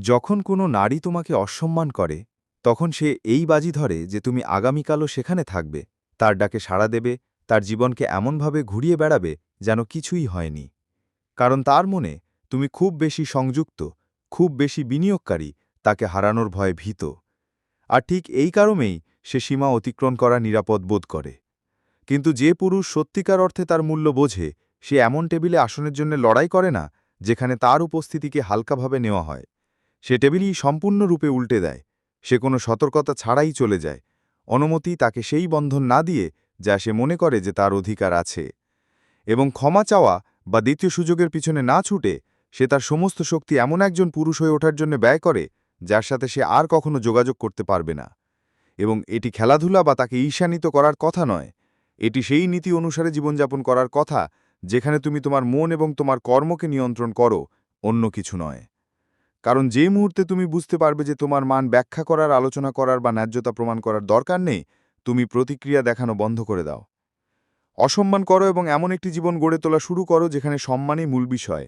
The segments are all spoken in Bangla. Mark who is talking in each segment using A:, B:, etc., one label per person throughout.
A: যখন কোনো নারী তোমাকে অসম্মান করে, তখন সে এই বাজি ধরে যে তুমি আগামীকালও সেখানে থাকবে, তার ডাকে সাড়া দেবে, তার জীবনকে এমনভাবে ঘুরিয়ে বেড়াবে যেন কিছুই হয়নি। কারণ তার মনে তুমি খুব বেশি সংযুক্ত, খুব বেশি বিনিয়োগকারী, তাকে হারানোর ভয়ে ভীত। আর ঠিক এই কারণেই সে সীমা অতিক্রম করা নিরাপদ বোধ করে। কিন্তু যে পুরুষ সত্যিকার অর্থে তার মূল্য বোঝে, সে এমন টেবিলে আসনের জন্য লড়াই করে না, যেখানে তার উপস্থিতিকে হালকাভাবে নেওয়া হয়। সে টেবিলই সম্পূর্ণরূপে উল্টে দেয়। সে কোনো সতর্কতা ছাড়াই চলে যায়। অনুমতি তাকে সেই বন্ধন না দিয়ে যা সে মনে করে যে তার অধিকার আছে। এবং ক্ষমা চাওয়া বা দ্বিতীয় সুযোগের পিছনে না ছুটে সে তার সমস্ত শক্তি এমন একজন পুরুষ হয়ে ওঠার জন্য ব্যয় করে যার সাথে সে আর কখনো যোগাযোগ করতে পারবে না। এবং এটি খেলাধুলা বা তাকে ঈর্ষান্বিত করার কথা নয়। এটি সেই নীতি অনুসারে জীবনযাপন করার কথা যেখানে তুমি তোমার মন এবং তোমার কর্মকে নিয়ন্ত্রণ করো, অন্য কিছু নয়। কারণ যে মুহূর্তে তুমি বুঝতে পারবে যে তোমার মান ব্যাখ্যা করার, আলোচনা করার বা ন্যায্যতা প্রমাণ করার দরকার নেই, তুমি প্রতিক্রিয়া দেখানো বন্ধ করে দাও। অসম্মান করো এবং এমন একটি জীবন গড়ে তোলা শুরু করো যেখানে সম্মানই মূল বিষয়।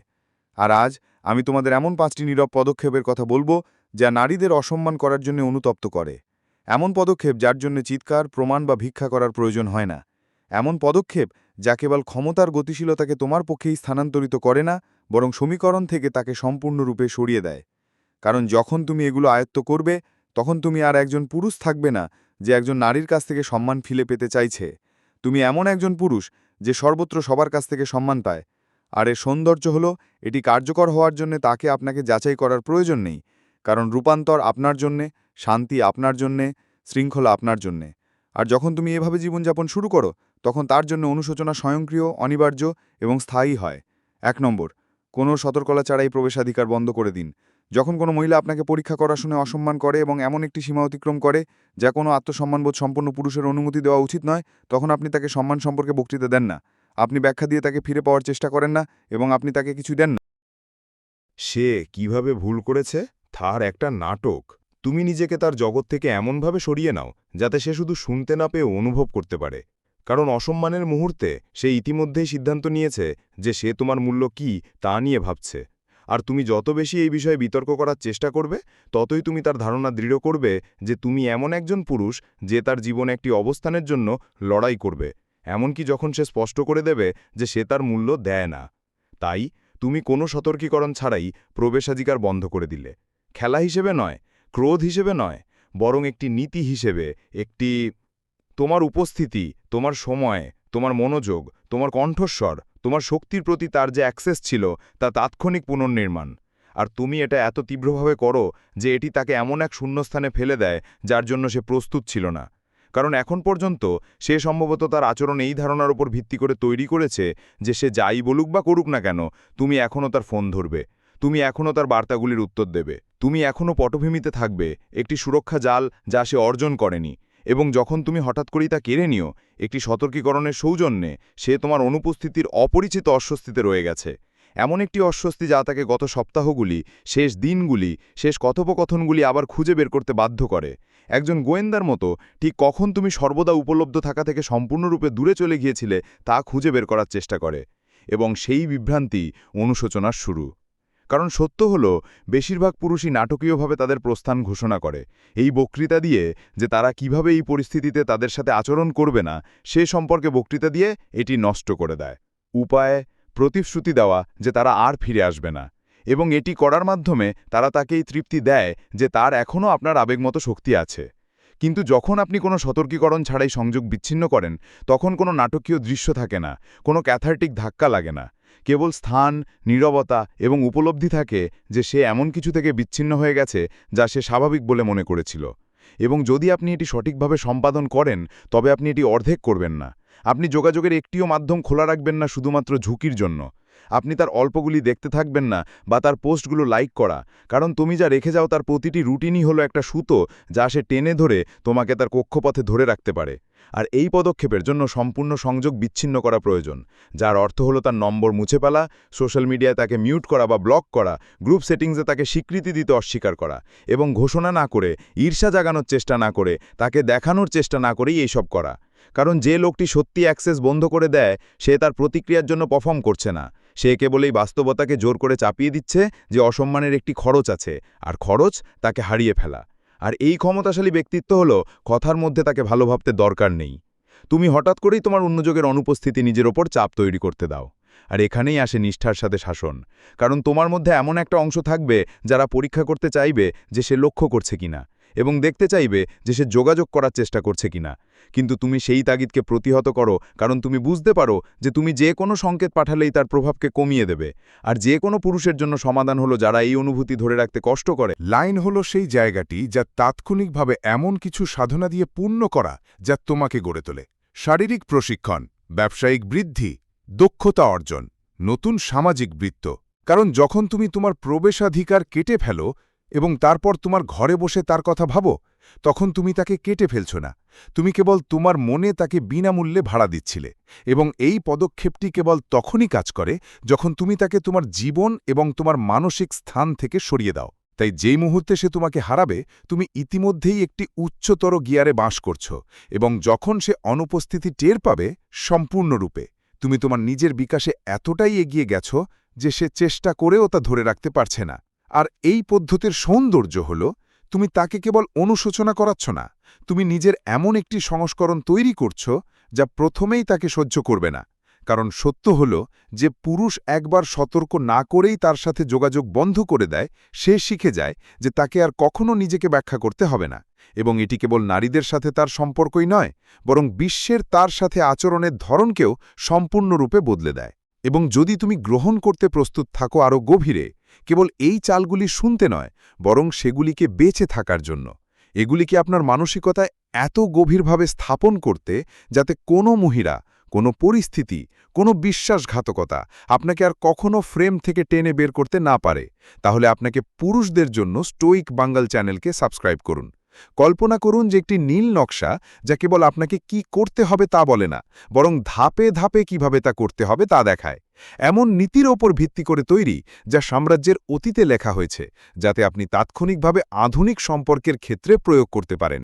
A: আর আজ আমি তোমাদের এমন পাঁচটি নীরব পদক্ষেপের কথা বলব যা নারীদের অসম্মান করার জন্য অনুতপ্ত করে। এমন পদক্ষেপ যার জন্য চিৎকার, প্রমাণ বা ভিক্ষা করার প্রয়োজন হয় না। এমন পদক্ষেপ যা কেবল ক্ষমতার গতিশীলতাকে তোমার পক্ষেই স্থানান্তরিত করে না বরং সমীকরণ থেকে তাকে সম্পূর্ণরূপে সরিয়ে দেয়। কারণ যখন তুমি এগুলো আয়ত্ত করবে, তখন তুমি আর একজন পুরুষ থাকবে না যে একজন নারীর কাছ থেকে সম্মান ফিলে পেতে চাইছে। তুমি এমন একজন পুরুষ যে সর্বত্র সবার কাছ থেকে সম্মান পায়। আর এর সৌন্দর্য হল, এটি কার্যকর হওয়ার জন্য তাকে আপনাকে যাচাই করার প্রয়োজন নেই। কারণ রূপান্তর আপনার জন্যে, শান্তি আপনার জন্যে, শৃঙ্খলা আপনার জন্যে। আর যখন তুমি এভাবে জীবনযাপন শুরু করো, তখন তার জন্য অনুশোচনা স্বয়ংক্রিয়, অনিবার্য এবং স্থায়ী হয়। এক নম্বর কোনো সতর্কতা ছাড়াই প্রবেশাধিকার বন্ধ করে দিন। যখন কোনো মহিলা আপনাকে পরীক্ষা করার শুনে অসম্মান করে এবং এমন একটি সীমা অতিক্রম করে, যা কোনো আত্মসম্মানবোধ সম্পন্ন পুরুষের অনুমতি দেওয়া উচিত নয়, তখন আপনি তাকে সম্মান সম্পর্কে বক্তৃতা দেন না। আপনি ব্যাখ্যা দিয়ে তাকে ফিরে পাওয়ার চেষ্টা করেন না এবং আপনি তাকে কিছু দেন না।
B: সে কীভাবে ভুল করেছে? তার একটা নাটক। তুমি নিজেকে তার জগৎ থেকে এমনভাবে সরিয়ে নাও, যাতে সে শুধু শুনতে না পেয়ে অনুভব করতে পারে। কারণ অসম্মানের মুহূর্তে সে ইতিমধ্যেই সিদ্ধান্ত নিয়েছে যে সে তোমার মূল্য কি তা নিয়ে ভাবছে। আর তুমি যত বেশি এই বিষয়ে বিতর্ক করার চেষ্টা করবে, ততই তুমি তার ধারণা দৃঢ় করবে যে তুমি এমন একজন পুরুষ যে তার জীবনে একটি অবস্থানের জন্য লড়াই করবে, এমনকি যখন সে স্পষ্ট করে দেবে যে সে তার মূল্য দেয় না। তাই তুমি কোনো সতর্কীকরণ ছাড়াই প্রবেশাধিকার বন্ধ করে দিলে। খেলা হিসেবে নয়, ক্রোধ হিসেবে নয়, বরং একটি নীতি হিসেবে, একটি তোমার উপস্থিতি, তোমার সময়, তোমার মনোযোগ, তোমার কণ্ঠস্বর, তোমার শক্তির প্রতি তার যে অ্যাক্সেস ছিল, তা তাৎক্ষণিক পুনর্নির্মাণ। আর তুমি এটা এত তীব্রভাবে করো যে এটি তাকে এমন এক শূন্যস্থানে ফেলে দেয়, যার জন্য সে প্রস্তুত ছিল না। কারণ এখন পর্যন্ত সে সম্ভবত তার আচরণ এই ধারণার উপর ভিত্তি করে তৈরি করেছে যে সে যাই বলুক বা করুক না কেন, তুমি এখনও তার ফোন ধরবে, তুমি এখনও তার বার্তাগুলির উত্তর দেবে, তুমি এখনও পটভূমিতে থাকবে, একটি সুরক্ষা জাল যা সে অর্জন করেনি। এবং যখন তুমি হঠাৎ করেই তা কেড়ে নিও, একটি সতর্কীকরণের সৌজন্যে সে তোমার অনুপস্থিতির অপরিচিত অস্বস্তিতে রয়ে গেছে। এমন একটি অস্বস্তি যা তাকে গত সপ্তাহগুলি, শেষ দিনগুলি, শেষ কথোপকথনগুলি আবার খুঁজে বের করতে বাধ্য করে। একজন গোয়েন্দার মতো, ঠিক কখন তুমি সর্বদা উপলব্ধ থাকা থেকে সম্পূর্ণরূপে দূরে চলে গিয়েছিলে তা খুঁজে বের করার চেষ্টা করে। এবং সেই বিভ্রান্তি অনুশোচনার শুরু। কারণ সত্য হল, বেশিরভাগ পুরুষই নাটকীয়ভাবে তাদের প্রস্থান ঘোষণা করে। এই বক্তৃতা দিয়ে যে তারা কীভাবে এই পরিস্থিতিতে তাদের সাথে আচরণ করবে না, সে সম্পর্কে বক্তৃতা দিয়ে এটি নষ্ট করে দেয়। উপায়, প্রতিশ্রুতি দেওয়া যে তারা আর ফিরে আসবে না। এবং এটি করার মাধ্যমে তারা তাকেই তৃপ্তি দেয় যে তার এখনও আপনার আবেগমতো শক্তি আছে। কিন্তু যখন আপনি কোনো সতর্কীকরণ ছাড়াই সংযোগ বিচ্ছিন্ন করেন, তখন কোনো নাটকীয় দৃশ্য থাকে না, কোনো ক্যাথার্টিক ধাক্কা লাগে না। কেবল স্থান, নীরবতা এবং উপলব্ধি থাকে যে সে এমন কিছু থেকে বিচ্ছিন্ন হয়ে গেছে যা সে স্বাভাবিক বলে মনে করেছিল। এবং যদি আপনি এটি সঠিকভাবে সম্পাদন করেন, তবে আপনি এটি অর্ধেক করবেন না। আপনি যোগাযোগের একটিও মাধ্যম খোলা রাখবেন না শুধুমাত্র ঝুঁকির জন্য। আপনি তার অল্পগুলি দেখতে থাকবেন না বা তার পোস্টগুলো লাইক করা। কারণ তুমি যা রেখে যাও তার প্রতিটি রুটিনই হলো একটা সুতো যা সে টেনে ধরে তোমাকে তার কক্ষপথে ধরে রাখতে পারে। আর এই পদক্ষেপের জন্য সম্পূর্ণ সংযোগ বিচ্ছিন্ন করা প্রয়োজন, যার অর্থ হলো তার নম্বর মুছে ফেলা, সোশ্যাল মিডিয়ায় তাকে মিউট করা বা ব্লক করা, গ্রুপ সেটিংসে তাকে স্বীকৃতি দিতে অস্বীকার করা এবং ঘোষণা না করে, ঈর্ষা জাগানোর চেষ্টা না করে, তাকে দেখানোর চেষ্টা না করেই এইসব করা। কারণ যে লোকটি সত্যি অ্যাক্সেস বন্ধ করে দেয়, সে তার প্রতিক্রিয়ার জন্য পারফর্ম করছে না। সে কেবল এই বাস্তবতাকে জোর করে চাপিয়ে দিচ্ছে যে অসম্মানের একটি খরচ আছে, আর খরচ তাকে হারিয়ে ফেলা। আর এই ক্ষমতাশালী ব্যক্তিত্ব হলো কথার মধ্যে তাকে ভালো ভাবতে দরকার নেই। তুমি হঠাৎ করেই তোমার অন্যযোগের অনুপস্থিতি নিজের ওপর চাপ তৈরি করতে দাও, আর এখানেই আসে নিষ্ঠার সাথে শাসন। কারণ তোমার মধ্যে এমন একটা অংশ থাকবে যারা পরীক্ষা করতে চাইবে যে সে লক্ষ্য করছে কিনা। এবং দেখতে চাইবে যে সে যোগাযোগ করার চেষ্টা করছে কিনা। কিন্তু তুমি সেই তাগিদকে প্রতিহত করো, কারণ তুমি বুঝতে পারো যে তুমি যে কোনো সংকেত পাঠালেই তার প্রভাবকে কমিয়ে দেবে। আর যে কোনো পুরুষের জন্য সমাধান হলো যারা এই অনুভূতি ধরে রাখতে কষ্ট করে।
C: লাইন হল সেই জায়গাটি যা তাৎক্ষণিকভাবে এমন কিছু সাধনা দিয়ে পূর্ণ করা যা তোমাকে গড়ে তোলে। শারীরিক প্রশিক্ষণ, ব্যবসায়িক বৃদ্ধি, দক্ষতা অর্জন, নতুন সামাজিক বৃত্ত। কারণ যখন তুমি তোমার প্রবেশাধিকার কেটে ফেলো এবং তারপর তোমার ঘরে বসে তার কথা ভাবো, তখন তুমি তাকে কেটে ফেলছ না। তুমি কেবল তোমার মনে তাকে বিনামূল্যে ভাড়া দিচ্ছিলে এবং এই পদক্ষেপটি কেবল তখনই কাজ করে যখন তুমি তাকে তোমার জীবন এবং তোমার মানসিক স্থান থেকে সরিয়ে দাও। তাই যেই মুহূর্তে সে তোমাকে হারাবে, তুমি ইতিমধ্যেই একটি উচ্চতর গিয়ারে বাস করছ এবং যখন সে অনুপস্থিতি টের পাবে, সম্পূর্ণরূপে তুমি তোমার নিজের বিকাশে এতটাই এগিয়ে গেছ যে সে চেষ্টা করেও তা ধরে রাখতে পারছে না। আর এই পদ্ধতির সৌন্দর্য হল, তুমি তাকে কেবল অনুশোচনা করাচ্ছ না, তুমি নিজের এমন একটি সংস্করণ তৈরি করছ যা প্রথমেই তাকে সহ্য করবে না। কারণ সত্য হল যে পুরুষ একবার সতর্ক না করেই তার সাথে যোগাযোগ বন্ধ করে দেয়, সে শিখে যায় যে তাকে আর কখনও নিজেকে ব্যাখ্যা করতে হবে না। এবং এটি কেবল নারীদের সাথে তার সম্পর্কই নয়, বরং বিশ্বের তার সাথে আচরণের ধরনকেও সম্পূর্ণরূপে বদলে দেয়। এবং যদি তুমি গ্রহণ করতে প্রস্তুত থাকো আরও গভীরে কেবল এই চালগুলি শুনতে নয়, বরং সেগুলিকে বেঁচে থাকার জন্য। এগুলিকে আপনার মানসিকতায় এত গভীরভাবে স্থাপন করতে যাতে কোনো মহিলা কোনো পরিস্থিতি, কোনো বিশ্বাসঘাতকতা আপনাকে আর কখনও ফ্রেম থেকে টেনে বের করতে না পারে। তাহলে আপনাকে পুরুষদের জন্য স্টোইক বাঙ্গাল চ্যানেলকে সাবস্ক্রাইব করুন। কল্পনা করুন যে একটি নীল নকশা যা কেবল আপনাকে কি করতে হবে তা বলে না, বরং ধাপে ধাপে কীভাবে তা করতে হবে তা দেখায়। এমন নীতির ওপর ভিত্তি করে তৈরি যা সাম্রাজ্যের অতীতে লেখা হয়েছে, যাতে আপনি তাৎক্ষণিকভাবে আধুনিক সম্পর্কের ক্ষেত্রে প্রয়োগ করতে পারেন।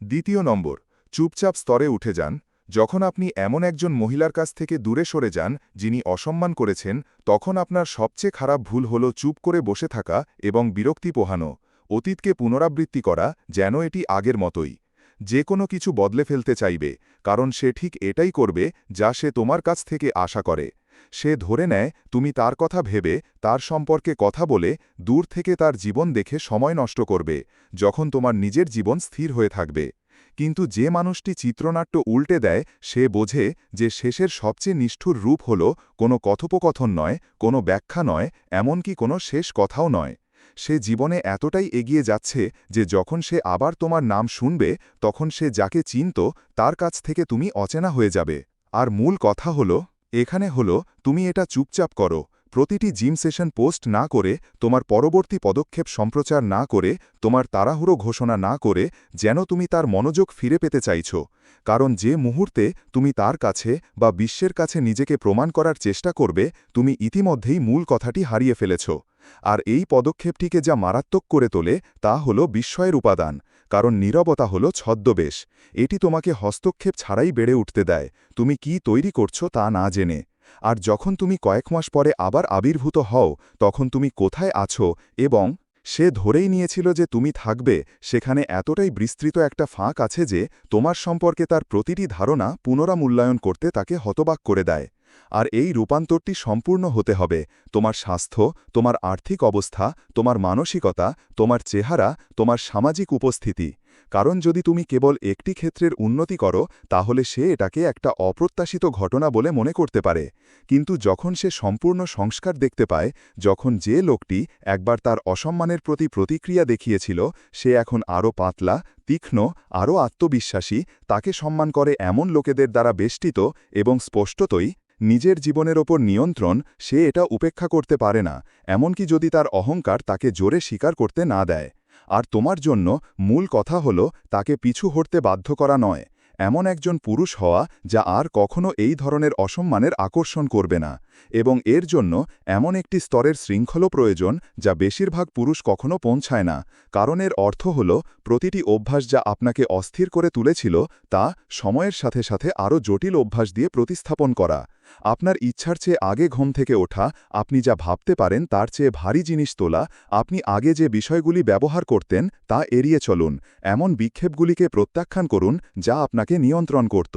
C: দ্বিতীয় নম্বর, চুপচাপ স্তরে উঠে যান। যখন আপনি এমন একজন মহিলার কাছ থেকে দূরে সরে যান, যিনি অসম্মান করেছেন, তখন আপনার সবচেয়ে খারাপ ভুল হল চুপ করে বসে থাকা এবং বিরক্তি পোহানো। অতীতকে পুনরাবৃত্তি করা যেন এটি আগের মতোই। যে কোনো কিছু বদলে ফেলতে চাইবে, কারণ সে ঠিক এটাই করবে যা সে তোমার কাছ থেকে আশা করে। সে ধরে নেয়, তুমি তার কথা ভেবে, তার সম্পর্কে কথা বলে, দূর থেকে তার জীবন দেখে সময় নষ্ট করবে, যখন তোমার নিজের জীবন স্থির হয়ে থাকবে। কিন্তু যে মানুষটি চিত্রনাট্য উল্টে দেয়, সে বোঝে যে শেষের সবচেয়ে নিষ্ঠুর রূপ হল কোনো কথোপকথন নয়, কোনো ব্যাখ্যা নয়, এমনকি কোনো শেষ কথাও নয়। সে জীবনে এতটাই এগিয়ে যাচ্ছে যে যখন সে আবার তোমার নাম শুনবে, তখন সে যাকে চিনত, তার কাছ থেকে তুমি অচেনা হয়ে যাবে। আর মূল কথা হল, এখানে হল, তুমি এটা চুপচাপ করো। প্রতিটি জিম সেশন পোস্ট না করে, তোমার পরবর্তী পদক্ষেপ সম্প্রচার না করে, তোমার তাড়াহুড়ো ঘোষণা না করে, যেন তুমি তার মনোযোগ ফিরে পেতে চাইছ। কারণ যে মুহূর্তে তুমি তার কাছে বা বিশ্বের কাছে নিজেকে প্রমাণ করার চেষ্টা করবে, তুমি ইতিমধ্যেই মূল কথাটি হারিয়ে ফেলেছ। আর এই পদক্ষেপটিকে যা মারাত্মক করে তোলে তা হল বিস্ময়ের উপাদান, কারণ নীরবতা হল ছদ্মবেশ। এটি তোমাকে হস্তক্ষেপ ছাড়াই বেড়ে উঠতে দেয়। তুমি কি তৈরি করছ তা না জেনে। আর যখন তুমি কয়েক মাস পরে আবার আবির্ভূত হও, তখন তুমি কোথায় আছো এবং সে ধরেই নিয়েছিল যে তুমি থাকবে, সেখানে এতটাই বিস্তৃত একটা ফাঁক আছে যে তোমার সম্পর্কে তার প্রতিটি ধারণা পুনরামূল্যায়ন করতে তাকে হতবাক করে দেয়। আর এই রূপান্তরটি সম্পূর্ণ হতে হবে। তোমার স্বাস্থ্য, তোমার আর্থিক অবস্থা, তোমার মানসিকতা, তোমার চেহারা, তোমার সামাজিক উপস্থিতি। কারণ যদি তুমি কেবল একটি ক্ষেত্রের উন্নতি করো, তাহলে সে এটাকে একটা অপ্রত্যাশিত ঘটনা বলে মনে করতে পারে। কিন্তু যখন সে সম্পূর্ণ সংস্কার দেখতে পায়, যখন যে লোকটি একবার তার অসম্মানের প্রতি প্রতিক্রিয়া দেখিয়েছিল, সে এখন আরও পাতলা, তীক্ষ্ণ, আরও আত্মবিশ্বাসী, তাকে সম্মান করে এমন লোকেদের দ্বারা বেষ্টিত এবং স্পষ্টতই নিজের জীবনের ওপর নিয়ন্ত্রণ, সে এটা উপেক্ষা করতে পারে না, এমনকি যদি তার অহংকার তাকে জোরে স্বীকার করতে না দেয়। আর তোমার জন্য মূল কথা হল তাকে পিছু হটতে বাধ্য করা নয়। এমন একজন পুরুষ হওয়া যা আর কখনো এই ধরনের অসম্মানের আকর্ষণ করবে না। এবং এর জন্য এমন একটি স্তরের শৃঙ্খলও প্রয়োজন যা বেশিরভাগ পুরুষ কখনো পৌঁছায় না। কারণ এর অর্থ হল, প্রতিটি অভ্যাস যা আপনাকে অস্থির করে তুলেছিল, তা সময়ের সাথে সাথে আরও জটিল অভ্যাস দিয়ে প্রতিস্থাপন করা। আপনার ইচ্ছার চেয়ে আগে ঘুম থেকে ওঠা, আপনি যা ভাবতে পারেন তার চেয়ে ভারী জিনিস তোলা, আপনি আগে যে বিষয়গুলি ব্যবহার করতেন তা এড়িয়ে চলুন, এমন বিক্ষেপগুলিকে প্রত্যাখ্যান করুন যা আপনাকে নিয়ন্ত্রণ করত।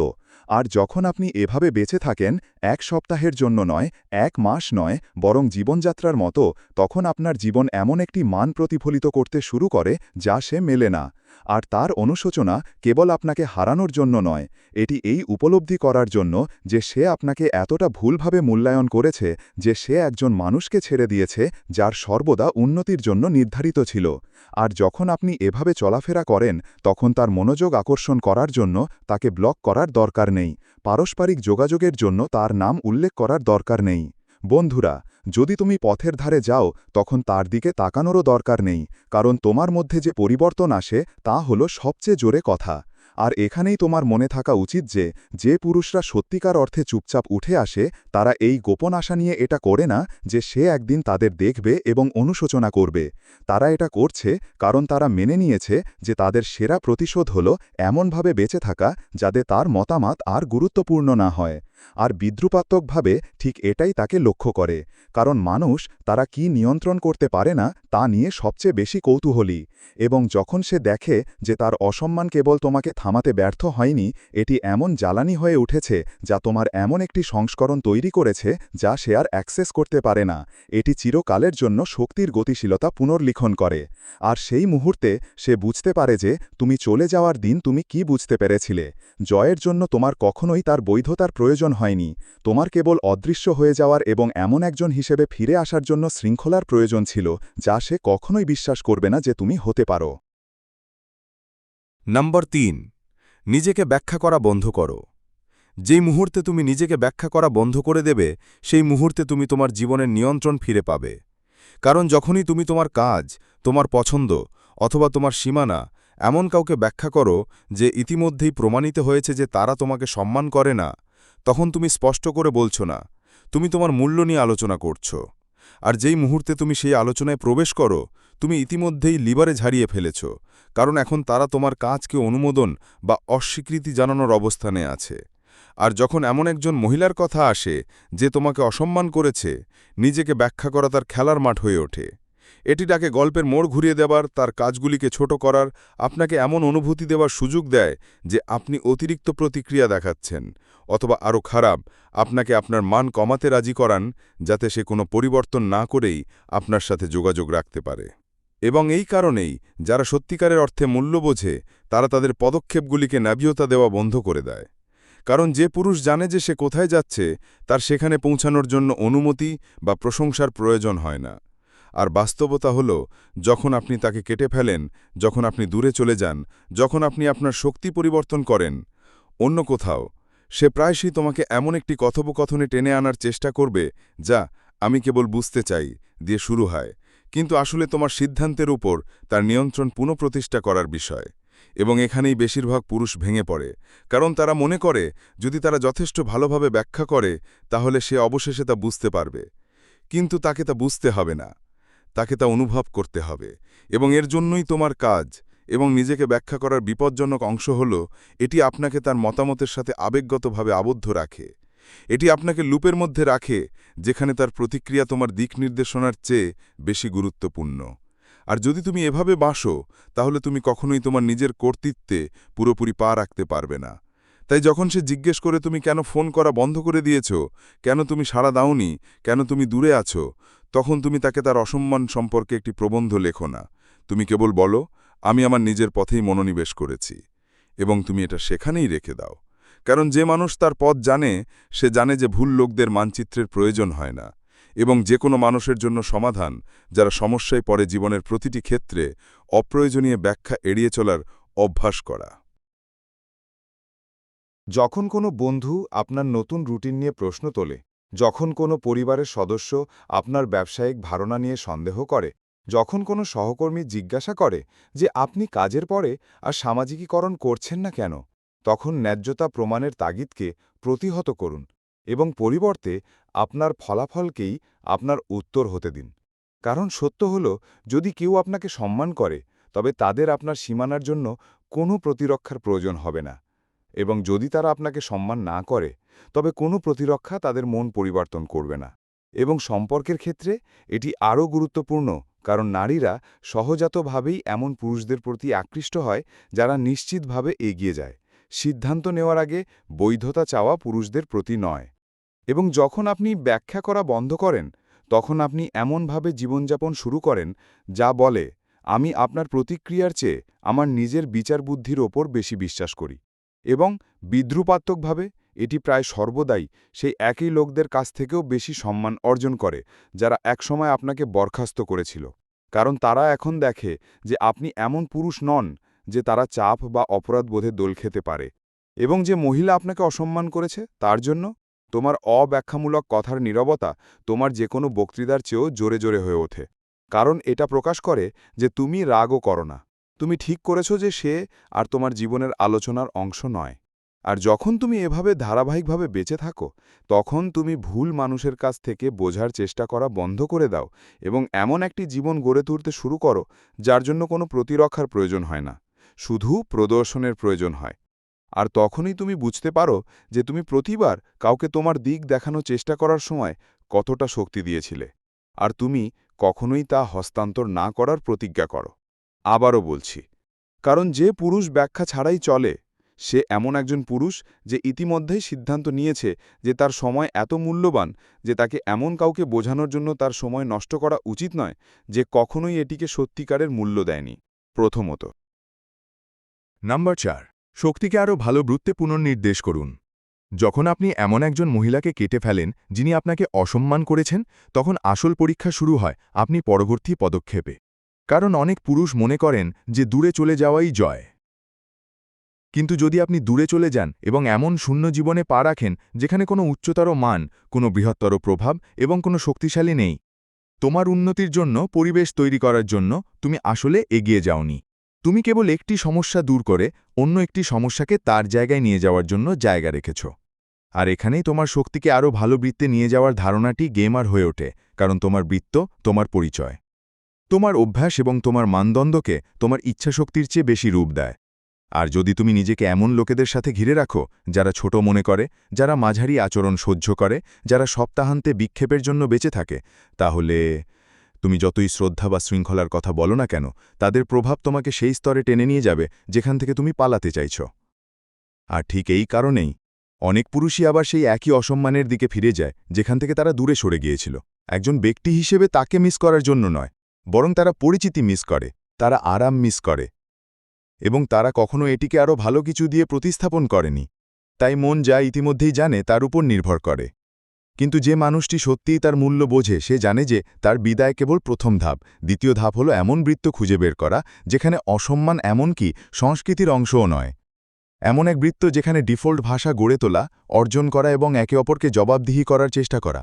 C: আর যখন আপনি এভাবে বেঁচে থাকেন, এক সপ্তাহের জন্য নয়, এক মাস নয়, বরং জীবনযাত্রার মতো, তখন আপনার জীবন এমন একটি মান প্রতিফলিত করতে শুরু করে, যা সে মেলে না। আর তার অনুশোচনা কেবল আপনাকে হারানোর জন্য নয়, এটি এই উপলব্ধি করার জন্য যে সে আপনাকে এতটা ভুলভাবে মূল্যায়ন করেছে, যে সে একজন মানুষকে ছেড়ে দিয়েছে, যার সর্বদা উন্নতির জন্য নির্ধারিত ছিল। আর যখন আপনি এভাবে চলাফেরা করেন, তখন তার মনোযোগ আকর্ষণ করার জন্য তাকে ব্লক করার দরকার নেই। পারস্পরিক যোগাযোগের জন্য তার নাম উল্লেখ করার দরকার নেই। বন্ধুরা, যদি তুমি পথের ধারে যাও, তখন তার দিকে তাকানোরও দরকার নেই, কারণ তোমার মধ্যে যে পরিবর্তন আসে, তা হলো সবচেয়ে জোরে কথা। আর এখানেই তোমার মনে থাকা উচিত যে যে পুরুষরা সত্যিকার অর্থে চুপচাপ উঠে আসে, তারা এই গোপন আশা নিয়ে এটা করে না যে সে একদিন তাদের দেখবে এবং অনুশোচনা করবে। তারা এটা করছে কারণ তারা মেনে নিয়েছে যে তাদের সেরা প্রতিশোধ হল এমনভাবে বেঁচে থাকা যাতে তার মতামত আর গুরুত্বপূর্ণ না হয়। আর বিদ্রুপাত্মকভাবে ঠিক এটাই তাকে লক্ষ্য করে, কারণ মানুষ তারা কি নিয়ন্ত্রণ করতে পারে না তা নিয়ে সবচেয়ে বেশি কৌতূহলী, এবং যখন সে দেখে যে তার অসম্মান কেবল তোমাকে থামাতে ব্যর্থ হয়নি, এটি এমন জ্বালানি হয়ে উঠেছে যা তোমার এমন একটি সংস্করণ তৈরি করেছে যা সে আর অ্যাক্সেস করতে পারে না, এটি চিরকালের জন্য শক্তির গতিশীলতা পুনর্লিখন করে, আর সেই মুহূর্তে সে বুঝতে পারে যে তুমি চলে যাওয়ার দিন তুমি কি বুঝতে পেরেছিলে, জয়ের জন্য তোমার কখনোই তার বৈধতার প্রয়োজন হয়নি। তোমার কেবল অদৃশ্য হয়ে যাওয়ার এবং এমন একজন হিসেবে ফিরে আসার জন্য শৃঙ্খলার প্রয়োজন ছিল, যা সে কখনোই বিশ্বাস করবে না যে তুমি হতে পারো।
D: নম্বর তিন, নিজেকে ব্যাখ্যা করা বন্ধ করো। যেই মুহূর্তে তুমি নিজেকে ব্যাখ্যা করা বন্ধ করে দেবে, সেই মুহূর্তে তুমি তোমার জীবনের নিয়ন্ত্রণ ফিরে পাবে। কারণ যখনই তুমি তোমার কাজ, তোমার পছন্দ, অথবা তোমার সীমানা, এমন কাউকে ব্যাখ্যা করো যে ইতিমধ্যেই প্রমাণিত হয়েছে যে তারা তোমাকে সম্মান করে না তখন তুমি স্পষ্ট করে বলছো না। তুমি তোমার মূল্য নিয়ে আলোচনা করছ। আর যেই মুহূর্তে তুমি সেই আলোচনায় প্রবেশ করো, তুমি ইতিমধ্যেই লিবারে ঝাড়িয়ে ফেলেছ, কারণ এখন তারা তোমার কাজকে অনুমোদন বা অস্বীকৃতি জানানোর অবস্থানে আছে। আর যখন এমন একজন মহিলার কথা আসে, যে তোমাকে অসম্মান করেছে, নিজেকে ব্যাখ্যা করা তার খেলার মাঠ হয়ে ওঠে। এটি তাকে গল্পের মোড় ঘুরিয়ে দেবার, তার কাজগুলিকে ছোট করার, আপনাকে এমন অনুভূতি দেওয়ার সুযোগ দেয় যে আপনি অতিরিক্ত প্রতিক্রিয়া দেখাচ্ছেন অথবা আরও খারাপ, আপনাকে আপনার মান কমাতে রাজি করান যাতে সে কোনো পরিবর্তন না করেই আপনার সাথে যোগাযোগ রাখতে পারে। এবং এই কারণেই যারা সত্যিকারের অর্থে মূল্য বোঝে, তারা তাদের পদক্ষেপগুলিকে নাবিয়তা দেওয়া বন্ধ করে দেয়। কারণ যে পুরুষ জানে যে সে কোথায় যাচ্ছে, তার সেখানে পৌঁছানোর জন্য অনুমতি বা প্রশংসার প্রয়োজন হয় না। আর বাস্তবতা হল, যখন আপনি তাকে কেটে ফেলেন, যখন আপনি দূরে চলে যান, যখন আপনি আপনার শক্তি পরিবর্তন করেন। অন্য কোথাও, সে প্রায়শই তোমাকে এমন একটি কথোপকথনে টেনে আনার চেষ্টা করবে, যা, আমি কেবল বুঝতে চাই দিয়ে শুরু হয়। কিন্তু আসলে তোমার সিদ্ধান্তের উপর তার নিয়ন্ত্রণ পুনঃপ্রতিষ্ঠা করার বিষয়। এবং এখানেই বেশিরভাগ পুরুষ ভেঙে পড়ে। কারণ তারা মনে করে, যদি তারা যথেষ্ট ভালোভাবে ব্যাখ্যা করে, তাহলে সে অবশেষে তা বুঝতে পারবে। কিন্তু তাকে তা বুঝতে হবে না। তাকে তা অনুভব করতে হবে এবং এর জন্যই তোমার কাজ এবং নিজেকে ব্যাখ্যা করার বিপজ্জনক অংশ হল, এটি আপনাকে তার মতামতের সাথে আবেগগতভাবে আবদ্ধ রাখে। এটি আপনাকে লুপের মধ্যে রাখে, যেখানে তার প্রতিক্রিয়া তোমার দিক নির্দেশনার চেয়ে বেশি গুরুত্বপূর্ণ। আর যদি তুমি এভাবে বাসো তাহলে তুমি কখনোই তোমার নিজের কর্তৃত্বে পুরোপুরি পা রাখতে পারবে না। তাই যখন সে জিজ্ঞেস করে, তুমি কেন ফোন করা বন্ধ করে দিয়েছ? কেন তুমি সাড়া দাওনি? কেন তুমি দূরে আছো? তখন তুমি তাকে তার অসম্মান সম্পর্কে একটি প্রবন্ধ লেখো না। তুমি কেবল বলো, আমি আমার নিজের পথেই মনোনিবেশ করেছি, এবং তুমি এটা সেখানেই রেখে দাও। কারণ যে মানুষ তার পথ জানে, সে জানে যে ভুল লোকদের মানচিত্রের প্রয়োজন হয় না, এবং যে কোনো মানুষের জন্য সমাধান, যারা সমস্যায় পড়ে জীবনের প্রতিটি ক্ষেত্রে অপ্রয়োজনীয় ব্যাখ্যা এড়িয়ে চলার অভ্যাস করা।
A: যখন কোনো বন্ধু আপনার নতুন রুটিন নিয়ে প্রশ্ন তোলে যখন কোনো পরিবারের সদস্য আপনার ব্যবসায়িক ধারণা নিয়ে সন্দেহ করে, যখন কোনো সহকর্মী জিজ্ঞাসা করে যে আপনি কাজের পরে আর সামাজিকীকরণ করছেন না কেন, তখন ন্যায্যতা প্রমাণের তাগিদকে প্রতিহত করুন এবং পরিবর্তে আপনার ফলাফলকেই আপনার উত্তর হতে দিন। কারণ সত্য হল, যদি কেউ আপনাকে সম্মান করে, তবে তাদের আপনার সীমানার জন্য কোনো প্রতিরক্ষার প্রয়োজন হবে না।
B: এবং যদি তারা আপনাকে সম্মান না করে, তবে কোনো প্রতিরক্ষা তাদের মন পরিবর্তন করবে না। এবং সম্পর্কের ক্ষেত্রে এটি আরও গুরুত্বপূর্ণ, কারণ নারীরা সহজাতভাবেই এমন পুরুষদের প্রতি আকৃষ্ট হয় যারা নিশ্চিতভাবে এগিয়ে যায়। সিদ্ধান্ত নেওয়ার আগে বৈধতা চাওয়া পুরুষদের প্রতি নয়। এবং যখন আপনি ব্যাখ্যা করা বন্ধ করেন, তখন আপনি এমনভাবে জীবনযাপন শুরু করেন যা বলে, আমি আপনার প্রতিক্রিয়ার চেয়ে আমার নিজের বিচার বুদ্ধির ওপর বেশি বিশ্বাস করি। এবং বিদ্রুপাত্মকভাবে এটি প্রায় সর্বদাই সেই একই লোকদের কাছ থেকেও বেশি সম্মান অর্জন করে, যারা একসময় আপনাকে বরখাস্ত করেছিল। কারণ তারা এখন দেখে যে আপনি এমন পুরুষ নন যে তারা চাপ বা অপরাধবোধে দোল খেতে পারে। এবং যে মহিলা আপনাকে অসম্মান করেছে, তার জন্য তোমার অব্যাখ্যামূলক কথার নীরবতা তোমার যে কোনো বক্তৃতার চেয়েও জোরে জোরে হয়ে ওঠে। কারণ এটা প্রকাশ করে যে তুমি রাগও করো না। তুমি ঠিক করেছ যে সে আর তোমার জীবনের আলোচনার অংশ নয়। আর যখন তুমি এভাবে ধারাবাহিকভাবে বেঁচে থাকো, তখন তুমি ভুল মানুষের কাছ থেকে বোঝার চেষ্টা করা বন্ধ করে দাও এবং এমন একটি জীবন গড়ে তুলতে শুরু করো, যার জন্য কোনো প্রতিরক্ষার প্রয়োজন হয় না। শুধু প্রদর্শনের প্রয়োজন হয়। আর তখনই তুমি বুঝতে পারো যে তুমি প্রতিবার কাউকে তোমার দিক দেখানোর চেষ্টা করার সময় কতটা শক্তি দিয়েছিলে। আর তুমি কখনোই তা হস্তান্তর না করার প্রতিজ্ঞা করো। আবারও বলছি, কারণ যে পুরুষ ব্যাখ্যা ছাড়াই চলে, সে এমন একজন পুরুষ যে ইতিমধ্যেই সিদ্ধান্ত নিয়েছে যে তার সময় এত মূল্যবান যে তাকে এমন কাউকে বোঝানোর জন্য তার সময় নষ্ট করা উচিত নয় যে কখনোই এটিকে সত্যিকারের মূল্য দেয়নি। প্রথমত।
C: নাম্বার চার, শক্তিকে আরও ভালো বৃত্তে পুনর্নির্দেশ করুন। যখন আপনি এমন একজন মহিলাকে কেটে ফেলেন যিনি আপনাকে অসম্মান করেছেন, তখন আসল পরীক্ষা শুরু হয়, আপনি পরবর্তী পদক্ষেপে। কারণ অনেক পুরুষ মনে করেন যে দূরে চলে যাওয়াই জয়। কিন্তু যদি আপনি দূরে চলে যান এবং এমন শূন্য জীবনে পা রাখেন যেখানে কোনো উচ্চতর মান, কোনো বৃহত্তর প্রভাব এবং কোনো শক্তিশালী নেই, তোমার উন্নতির জন্য, পরিবেশ তৈরি করার জন্য তুমি আসলে এগিয়ে যাওনি। তুমি কেবল একটি সমস্যা দূর করে অন্য একটি সমস্যাকে তার জায়গায় নিয়ে যাওয়ার জন্য জায়গা রেখেছ। আর এখানেই তোমার শক্তিকে আরও ভালো বৃত্তে নিয়ে যাওয়ার ধারণাটি গেমার হয়ে ওঠে, কারণ তোমার বৃত্ত, তোমার পরিচয়। তোমার অভ্যাস এবং তোমার মানদণ্ডকে তোমার ইচ্ছাশক্তির চেয়ে বেশি রূপ দেয়। আর যদি তুমি নিজেকে এমন লোকেদের সাথে ঘিরে রাখো, যারা ছোট মনে করে, যারা মাঝারি আচরণ সহ্য করে, যারা সপ্তাহান্তে বিক্ষেপের জন্য বেঁচে থাকে, তাহলে তুমি যতই শ্রদ্ধা বা শৃঙ্খলার কথা বলো না কেন, তাদের প্রভাব তোমাকে সেই স্তরে টেনে নিয়ে যাবে, যেখান থেকে তুমি পালাতে চাইছ। আর ঠিক এই কারণেই অনেক পুরুষই আবার সেই একই অসম্মানের দিকে ফিরে যায়, যেখান থেকে তারা দূরে সরে গিয়েছিল। একজন ব্যক্তি হিসেবে তাকে মিস করার জন্য নয় বরং তারা পরিচিতি মিস করে, তারা আরাম মিস করে। এবং তারা কখনো এটিকে আরও ভালো কিছু দিয়ে প্রতিস্থাপন করেনি। তাই মন যা ইতিমধ্যেই জানে তার উপর নির্ভর করে। কিন্তু যে মানুষটি সত্যিই তার মূল্য বোঝে, সে জানে যে তার বিদায় কেবল প্রথম ধাপ, দ্বিতীয় ধাপ হলো এমন বৃত্ত খুঁজে বের করা, যেখানে অসম্মান এমনকি সংস্কৃতির অংশও নয়। এমন এক বৃত্ত যেখানে ডিফল্ট ভাষা গড়ে তোলা, অর্জন করা এবং একে অপরকে জবাবদিহি করার চেষ্টা করা।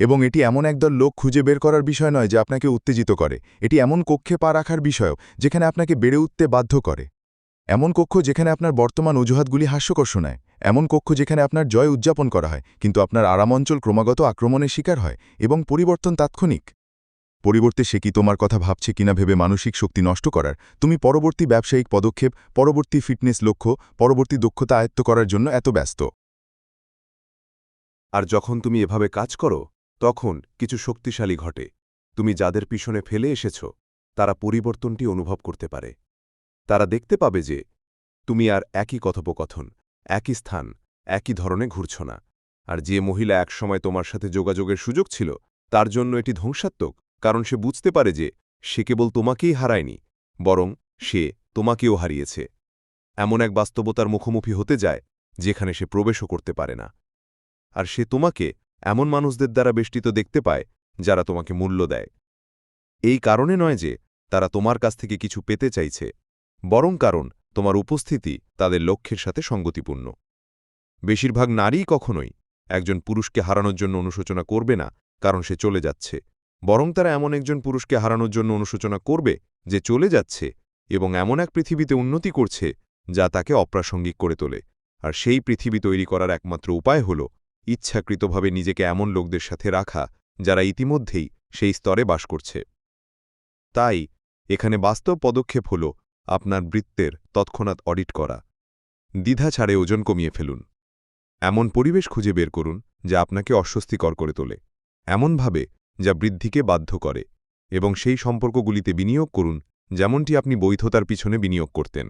C: এবং এটি এমন একদল লোক খুঁজে বের করার বিষয় নয় যে আপনাকে উত্তেজিত করে। এটি এমন কক্ষে পা রাখার বিষয় যেখানে আপনাকে বেড়ে উঠতে বাধ্য করে। এমন কক্ষ যেখানে আপনার বর্তমান অজুহাতগুলি হাস্যকর শোনায়। এমন কক্ষ যেখানে আপনার জয় উদযাপন করা হয়, কিন্তু আপনার আরাম অঞ্চল ক্রমাগত আক্রমণের শিকার হয় এবং পরিবর্তন তাৎক্ষণিক। পরিবর্তে সে কি তোমার কথা ভাবছে কিনা ভেবে মানসিক শক্তি নষ্ট করার, তুমি পরবর্তী ব্যবসায়িক পদক্ষেপ, পরবর্তী ফিটনেস লক্ষ্য, পরবর্তী দক্ষতা আয়ত্ত করার জন্য এত ব্যস্ত।
B: আর যখন তুমি এভাবে কাজ করো তখন কিছু শক্তিশালী ঘটে। তুমি যাদের পিছনে ফেলে এসেছ, তারা পরিবর্তনটি অনুভব করতে পারে। তারা দেখতে পাবে যে, তুমি আর একই কথোপকথন, একই স্থান, একই ধরনে ঘুরছ না। আর যে মহিলা একসময় তোমার সাথে যোগাযোগের সুযোগ ছিল, তার জন্য এটি ধ্বংসাত্মক, কারণ সে বুঝতে পারে যে, সে কেবল তোমাকেই হারায়নি, বরং সে তোমাকেও হারিয়েছে। এমন এক বাস্তবতার মুখোমুখি হতে যায়, যেখানে সে প্রবেশও করতে পারে না। আর সে তোমাকে এমন মানুষদের দ্বারা বেষ্টিত দেখতে পায়, যারা তোমাকে মূল্য দেয়। এই কারণে নয় যে, তারা তোমার কাছ থেকে কিছু পেতে চাইছে, বরং কারণ, তোমার উপস্থিতি তাদের লক্ষ্যের সাথে সঙ্গতিপূর্ণ। বেশিরভাগ নারীই কখনোই একজন পুরুষকে হারানোর জন্য অনুশোচনা করবে না, কারণ সে চলে যাচ্ছে, বরং তারা এমন একজন পুরুষকে হারানোর জন্য অনুশোচনা করবে, যে চলে যাচ্ছে এবং এমন এক পৃথিবীতে উন্নতি করছে, যা তাকে অপ্রাসঙ্গিক করে তোলে। আর সেই পৃথিবী তৈরি করার একমাত্র উপায় হল ইচ্ছাকৃতভাবে নিজেকে এমন লোকদের সাথে রাখা যারা ইতিমধ্যেই সেই স্তরে বাস করছে। তাই, এখানে বাস্তব পদক্ষেপ হল আপনার বৃত্তের তৎক্ষণাৎ অডিট করা।
C: দ্বিধা ছাড়ে ওজন কমিয়ে ফেলুন। এমন পরিবেশ খুঁজে বের করুন যা আপনাকে অস্বস্তিকর করে তোলে। এমনভাবে যা বৃদ্ধিকে বাধ্য করে এবং সেই সম্পর্কগুলিতে বিনিয়োগ করুন যেমনটি আপনি বৈধতার পিছনে বিনিয়োগ করতেন।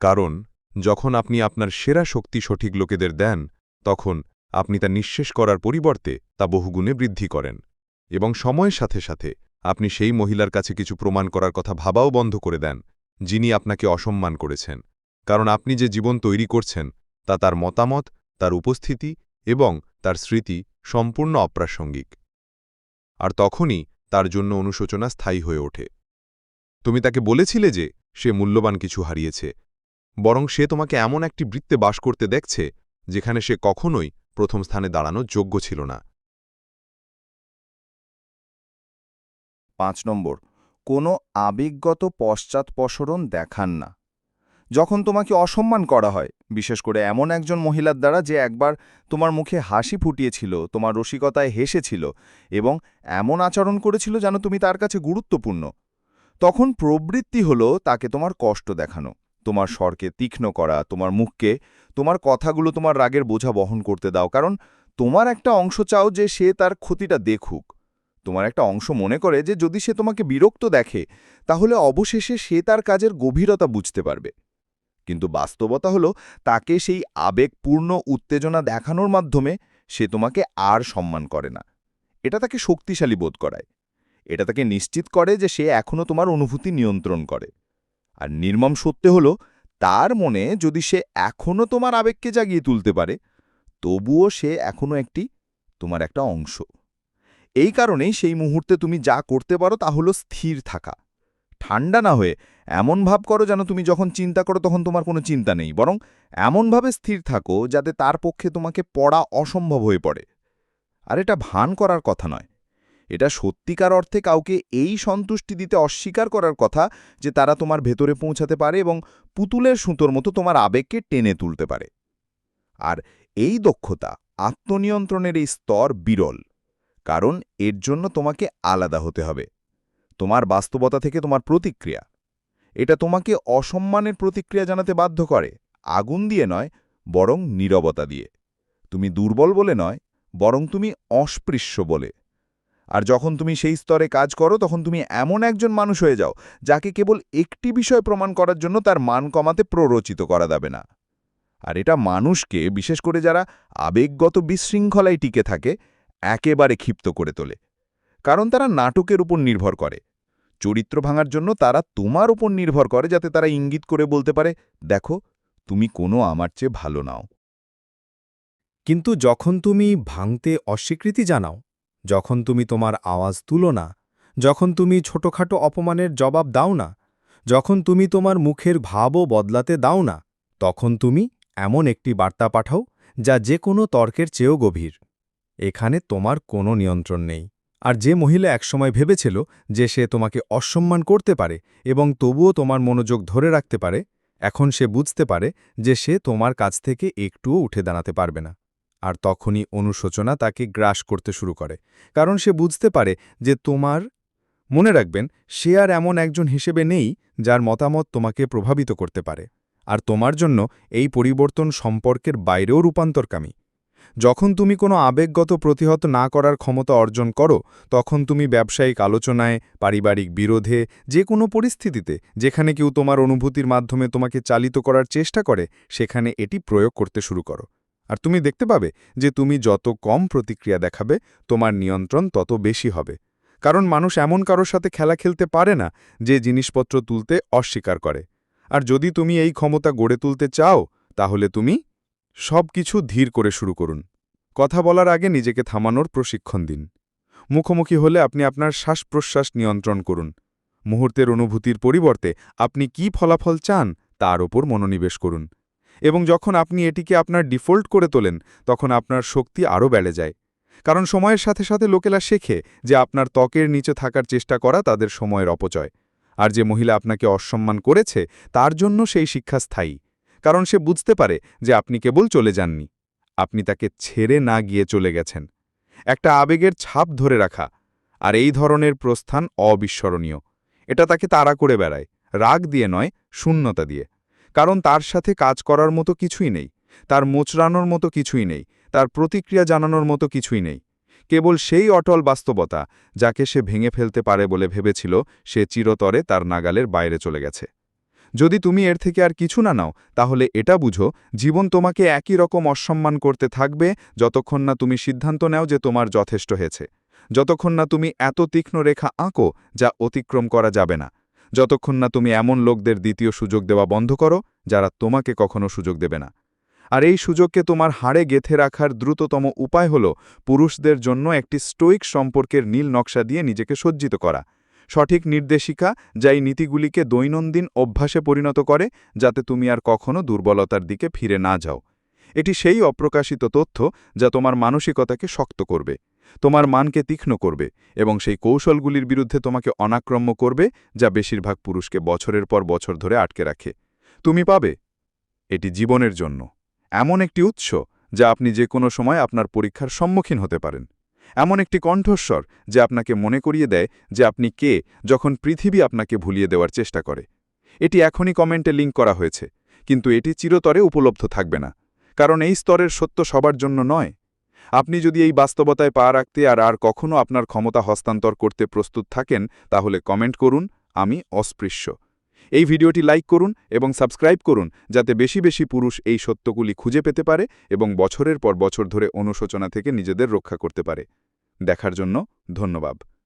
C: কারণ, যখন আপনি আপনার সেরা শক্তি সঠিক লোকেদের দেন, তখন আপনি তা নিঃশেষ করার পরিবর্তে তা বহুগুণে বৃদ্ধি করেন। এবং সময়ের সাথে সাথে আপনি সেই মহিলার কাছে কিছু প্রমাণ করার কথা ভাবাও বন্ধ করে দেন, যিনি আপনাকে অসম্মান করেছেন। কারণ আপনি যে জীবন তৈরি করছেন, তা তার মতামত, তার উপস্থিতি এবং তার স্মৃতি সম্পূর্ণ অপ্রাসঙ্গিক। আর তখনই তার জন্য অনুশোচনা স্থায়ী হয়ে ওঠে। তুমি তাকে বলেছিলে যে সে মূল্যবান কিছু হারিয়েছে, বরং সে তোমাকে এমন একটি বৃত্তে বাস করতে দেখছে, যেখানে সে কখনোই প্রথম স্থানে দাঁড়ানো যোগ্য ছিল না।
A: পাঁচ নম্বর, কোনো আবেগগত পশ্চাৎপসরণ দেখান না। যখন তোমাকে অসম্মান করা হয়, বিশেষ করে এমন একজন মহিলার দ্বারা যে একবার তোমার মুখে হাসি ফুটিয়েছিল, তোমার রসিকতায় হেসেছিল এবং এমন আচরণ করেছিল যেন তুমি তার কাছে গুরুত্বপূর্ণ, তখন প্রবৃত্তি হল তাকে তোমার কষ্ট দেখানো। তোমার স্বরকে তীক্ষ্ণ করা, তোমার মুখকে, তোমার কথাগুলো তোমার রাগের বোঝা বহন করতে দাও। কারণ তোমার একটা অংশ চাও যে সে তার ক্ষতিটা দেখুক। তোমার একটা অংশ মনে করে যে যদি সে তোমাকে বিরক্ত দেখে, তাহলে অবশেষে সে তার কাজের গভীরতা বুঝতে পারবে। কিন্তু বাস্তবতা হলো, তাকে সেই আবেগপূর্ণ উত্তেজনা দেখানোর মাধ্যমে সে তোমাকে আর সম্মান করে না। এটা তাকে শক্তিশালী বোধ করায়। এটা তাকে নিশ্চিত করে যে সে এখনও তোমার অনুভূতি নিয়ন্ত্রণ করে। আর নির্মম সত্য হল, তার মনে যদি সে এখনও তোমার আবেগকে জাগিয়ে তুলতে পারে, তবুও সে এখনও একটি, তোমার একটা অংশ। এই কারণেই সেই মুহূর্তে তুমি যা করতে পারো তা হলো স্থির থাকা। ঠান্ডা না হয়ে এমন ভাব করো যেন তুমি যখন চিন্তা করো তখন তোমার কোনো চিন্তা নেই, বরং এমনভাবে স্থির থাকো যাতে তার পক্ষে তোমাকে পড়া অসম্ভব হয়ে পড়ে। আর এটা ভান করার কথা নয়। এটা সত্যিকার অর্থে কাউকে এই সন্তুষ্টি দিতে অস্বীকার করার কথা যে তারা তোমার ভেতরে পৌঁছাতে পারে এবং পুতুলের সুতোর মতো তোমার আবেগকে টেনে তুলতে পারে। আর এই দক্ষতা আত্মনিয়ন্ত্রণের এই স্তর বিরল, কারণ এর জন্য তোমাকে আলাদা হতে হবে। তোমার বাস্তবতা থেকে তোমার প্রতিক্রিয়া, এটা তোমাকে অসম্মানের প্রতিক্রিয়া জানাতে বাধ্য করে, আগুন দিয়ে নয়, বরং নীরবতা দিয়ে। তুমি দুর্বল বলে নয়, বরং তুমি অস্পৃশ্য বলে। আর যখন তুমি সেই স্তরে কাজ করো, তখন তুমি এমন একজন মানুষ হয়ে যাও, যাকে কেবল একটি বিষয় প্রমাণ করার জন্য তার মান কমাতে প্ররোচিত করা যাবে না। আর এটা মানুষকে, বিশেষ করে যারা আবেগগত বিশৃঙ্খলায় টিকে থাকে, একেবারে ক্ষিপ্ত করে তোলে। কারণ তারা নাটকের উপর নির্ভর করে। চরিত্র ভাঙার জন্য তারা তোমার উপর নির্ভর করে, যাতে তারা ইঙ্গিত করে বলতে পারে, দেখো, তুমি কোনো আমার চেয়ে ভালো নাও।
D: কিন্তু যখন তুমি ভাঙতে অস্বীকৃতি জানাও যখন তুমি তোমার আওয়াজ তুলো না, যখন তুমি ছোটখাটো অপমানের জবাব দাও না, যখন তুমি তোমার মুখের ভাবও বদলাতে দাও না, তখন তুমি এমন একটি বার্তা পাঠাও যা যে কোনো তর্কের চেয়েও গভীর। এখানে তোমার কোনো নিয়ন্ত্রণ নেই। আর যে মহিলা একসময় ভেবেছিল যে সে তোমাকে অসম্মান করতে পারে এবং তবুও তোমার মনোযোগ ধরে রাখতে পারে, এখন সে বুঝতে পারে যে সে তোমার কাছ থেকে একটুও উঠে দাঁড়াতে পারবে না। আর তখনই অনুশোচনা তাকে গ্রাস করতে শুরু করে, কারণ সে বুঝতে পারে যে তোমার, মনে রাখবেন, সে আর এমন একজন হিসেবে নেই যার মতামত তোমাকে প্রভাবিত করতে পারে। আর তোমার জন্য এই পরিবর্তন সম্পর্কের বাইরেও রূপান্তরকামী। যখন তুমি কোনো আবেগগত প্রতিহত না করার ক্ষমতা অর্জন করো, তখন তুমি ব্যবসায়িক আলোচনায়, পারিবারিক বিরোধে, যে কোনো পরিস্থিতিতে, যেখানে কেউ তোমার অনুভূতির মাধ্যমে তোমাকে চালিত করার চেষ্টা করে, সেখানে এটি প্রয়োগ করতে শুরু করো। আর তুমি দেখতে পাবে যে তুমি যত কম প্রতিক্রিয়া দেখাবে, তোমার নিয়ন্ত্রণ তত বেশি হবে। কারণ মানুষ এমন কারোর সাথে খেলা খেলতে পারে না যে জিনিসপত্র তুলতে অস্বীকার করে। আর যদি তুমি এই ক্ষমতা গড়ে তুলতে চাও, তাহলে তুমি সব কিছু ধীর করে শুরু করুন। কথা বলার আগে নিজেকে থামানোর প্রশিক্ষণ দিন। মুখোমুখি হলে আপনি আপনার শ্বাস প্রশ্বাস নিয়ন্ত্রণ করুন। মুহূর্তের অনুভূতির পরিবর্তে আপনি কি ফলাফল চান, তার ওপর মনোনিবেশ করুন। এবং যখন আপনি এটিকে আপনার ডিফল্ট করে তোলেন, তখন আপনার শক্তি আরও বেড়ে যায়। কারণ সময়ের সাথে সাথে লোকেরা শেখে যে আপনার ত্বকের নিচে থাকার চেষ্টা করা তাদের সময়ের অপচয়। আর যে মহিলা আপনাকে অসম্মান করেছে, তার জন্য সেই শিক্ষা স্থায়ী। কারণ সে বুঝতে পারে যে আপনি কেবল চলে যাননি। আপনি তাকে ছেড়ে না গিয়ে চলে গেছেন। একটা আবেগের ছাপ ধরে রাখা। আর এই ধরনের প্রস্থান অবিস্মরণীয়। এটা তাকে তাড়া করে বেড়ায়, রাগ দিয়ে নয়, শূন্যতা দিয়ে।
C: কারণ তার সাথে কাজ করার মতো কিছুই নেই, তার মোচড়ানোর মতো কিছুই নেই, তার প্রতিক্রিয়া জানানোর মতো কিছুই নেই। কেবল সেই অটল বাস্তবতা যাকে সে ভেঙে ফেলতে পারে বলে ভেবেছিল, সে চিরতরে তার নাগালের বাইরে চলে গেছে। যদি তুমি এর থেকে আর কিছু না নাও, তাহলে এটা বুঝো, জীবন তোমাকে একই রকম অসম্মান করতে থাকবে যতক্ষণ না তুমি সিদ্ধান্ত নাও যে তোমার যথেষ্ট হয়েছে, যতক্ষণ না তুমি এত তীক্ষ্ণ রেখা আঁকো যা অতিক্রম করা যাবে না। যতক্ষণ না তুমি এমন লোকদের দ্বিতীয় সুযোগ দেওয়া বন্ধ করো, যারা তোমাকে কখনো সুযোগ দেবে না। আর এই সুযোগকে তোমার হাড়ে গেথে রাখার দ্রুততম উপায় হল পুরুষদের জন্য একটি স্টোইক সম্পর্কের নীল নকশা দিয়ে নিজেকে সজ্জিত করা। সঠিক নির্দেশিকা যা এই নীতিগুলিকে দৈনন্দিন অভ্যাসে পরিণত করে, যাতে তুমি আর কখনো দুর্বলতার দিকে ফিরে না যাও। এটি সেই অপ্রকাশিত তথ্য যা তোমার মানসিকতাকে শক্ত করবে। তোমার মানকে তীক্ষ্ণ করবে এবং সেই কৌশলগুলির বিরুদ্ধে তোমাকে অনাক্রম্য করবে, যা বেশিরভাগ পুরুষকে বছরের পর বছর ধরে আটকে রাখে। তুমি পাবে এটি জীবনের জন্য। এমন একটি উৎস যা আপনি যে কোনো সময় আপনার পরীক্ষার সম্মুখীন হতে পারেন। এমন একটি কণ্ঠস্বর যে আপনাকে মনে করিয়ে দেয় যে আপনি কে যখন পৃথিবী আপনাকে ভুলিয়ে দেওয়ার চেষ্টা করে। এটি এখনই কমেন্টে লিঙ্ক করা হয়েছে, কিন্তু এটি চিরতরে উপলব্ধ থাকবে না, কারণ এই স্তরের সত্য সবার জন্য নয়। আপনি যদি এই বাস্তবতায় পা রাখতে আর আর কখনও আপনার ক্ষমতা হস্তান্তর করতে প্রস্তুত থাকেন, তাহলে কমেন্ট করুন, আমি অস্পৃশ্য। এই ভিডিওটি লাইক করুন এবং সাবস্ক্রাইব করুন, যাতে বেশি বেশি পুরুষ এই সত্যগুলি খুঁজে পেতে পারে এবং বছরের পর বছর ধরে অনুশোচনা থেকে নিজেদের রক্ষা করতে পারে। দেখার জন্য ধন্যবাদ।